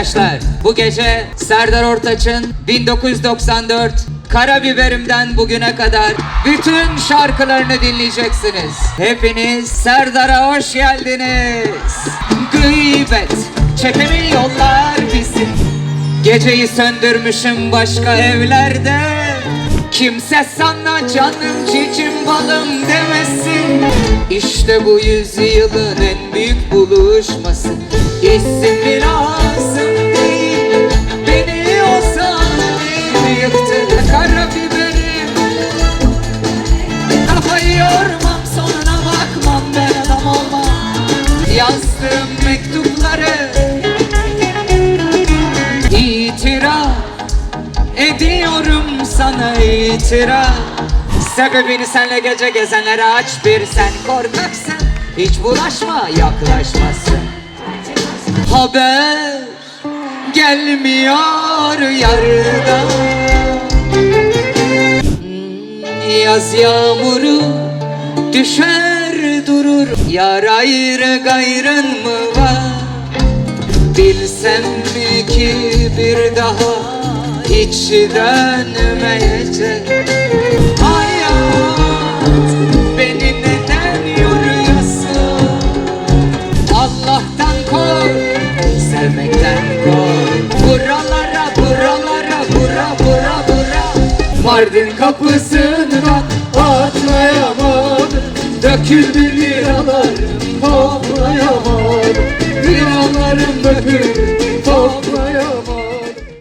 Arkadaşlar bu gece Serdar Ortaç'ın 1994 Karabiberim'den bugüne kadar bütün şarkılarını dinleyeceksiniz. Hepiniz Serdar'a hoş geldiniz. Gıybet çekemi yollar bizi. Geceyi söndürmüşüm başka evlerde. Kimse sana canım cicim balım demesin İşte bu yüzyılın en büyük buluşması İsim Yazdığım mektupları. İtiraf ediyorum sana itiraf. Sebebini senle gece gezenlere aç bir sen. Korkaksın Hiç bulaşma yaklaşmasın. Haber gelmiyor yardan Yaz yağmuru düşer durur. Yar ayrı gayrın mı var? Bilsem mi ki bir daha hiç dönmeyecek Hayat beni neden yoruyorsun? Allah'tan kork sevmekten kork. Buralara buralara bura bura bura. Mardin atlayamadım Döküldü liralarım toplayamadım Liralarım döküldü